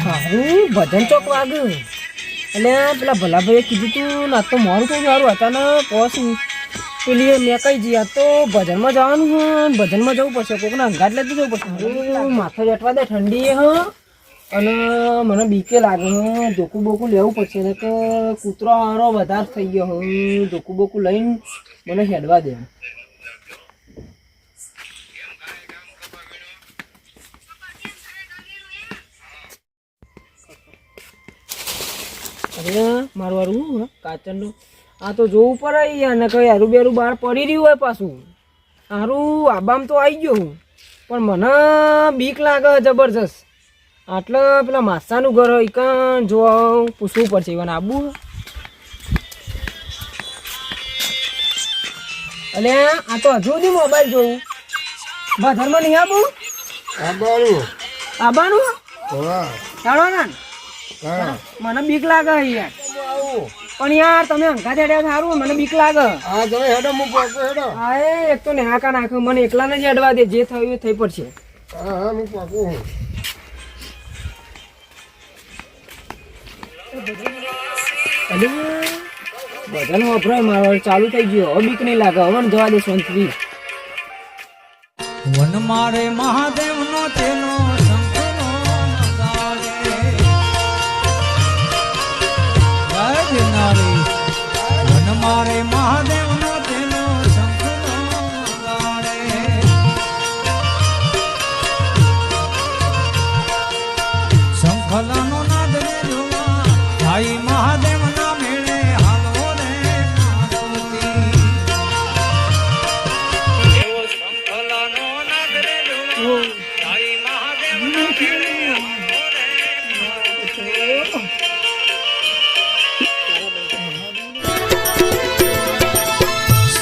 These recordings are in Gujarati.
સારું ભજન ચોક વાગ્યું અને પેલા ભલાભાઈએ કીધું તું, ના તો મારું કોઈ સારું હતા ને પહોંચ્યું પેલી મેં કહી જઈએ તો ભજનમાં જવાનું હું ભજનમાં જવું પડશે કોઈકને અંગાટ લેતું જવું પડશે. માથો જટવા દે ઠંડી હા. અને મને બીકે લાગે ધોકું બોકું લેવું પડશે એટલે કે કૂતરો હારો વધારે થઈ ગયો હું, ધોકું બોકું લઈને મને હેડવા દે. અરે, મારું વારું આ તો જોવું પડે યાર ને કઈ હારું બેરું બહાર પડી રહ્યું હોય પાછું. હારું, આબામ તો આવી ગયો હું. પણ મને બીક લાગે જબરજસ્ત. આટલે પેલા માસાનું ઘર હોય કાં જોવા પૂછવું પડશે. ઇવન આબુ. અલે આ તો હજુ સુધી મોબાઈલ જોઉં બજારમાં નહીં આબુ? આબાનું. આબાનું? હા. ચાલો ને? મને બીક લાગે યાર. પણ યાર તમે અંકા ચડ્યા સારું મને બીક લાગે. હા તમે હેડો હું પાકો હેડો. હા એ એક તો નેહાકા નાખે મને એકલાને જ અડવા દે જે થયું એ થઈ પડશે. હા હા હું પાકો બધાને વપરાય મારો ચાલુ થઈ ગયો. હવે બીક નહીં લાગે. હવે જવા દે વન મારે મહાદેવ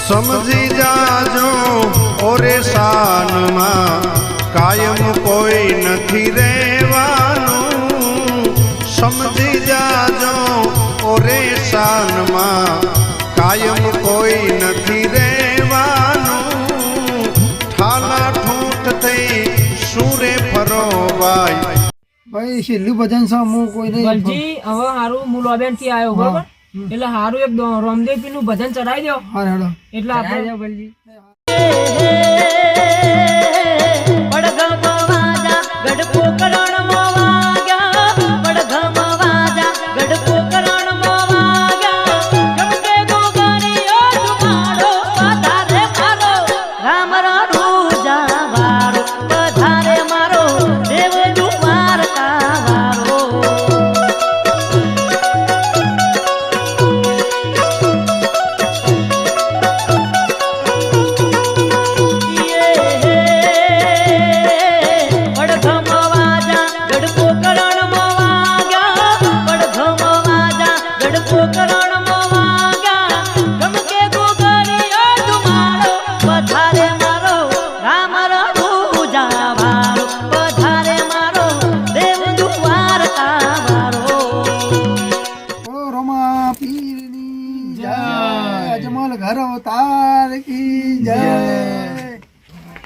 સમજી જાજો ઓરે શાનમાં કાયમ કોઈ નથી રહેવાનું. સમજી જાજો ઓરે શાનમાં કાયમ કોઈ નથી ફરોવાય ભાઈ છેલ્લું ભજન છે હું કોઈ નહીં. બલજી હવે હારું હું લોબેનથી આવ્યો બરોબર? એટલે હારું એક રામદેવનું ભજન ચડાવી દો હા હેડો એટલે આપણે પડઘમ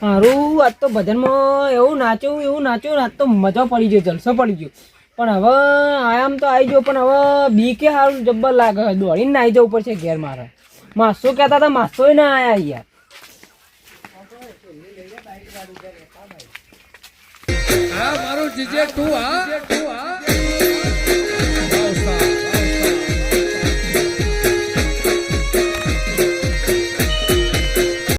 હારું આજ તો ભજનમાં એવું નાચ્યું એવું નાચ્યું આજ તો મજા પડી ગયો જલસો પડી ગયો. પણ હવે આયામ તો આવી ગયો, પણ હવે બી કે સારું જબ્બર લાગે દોડીને આવી જવું પડશે ઘેર મારે. માસો કહેતા હતા માસોય ના આયા યાર. હા જીજે તું, હા.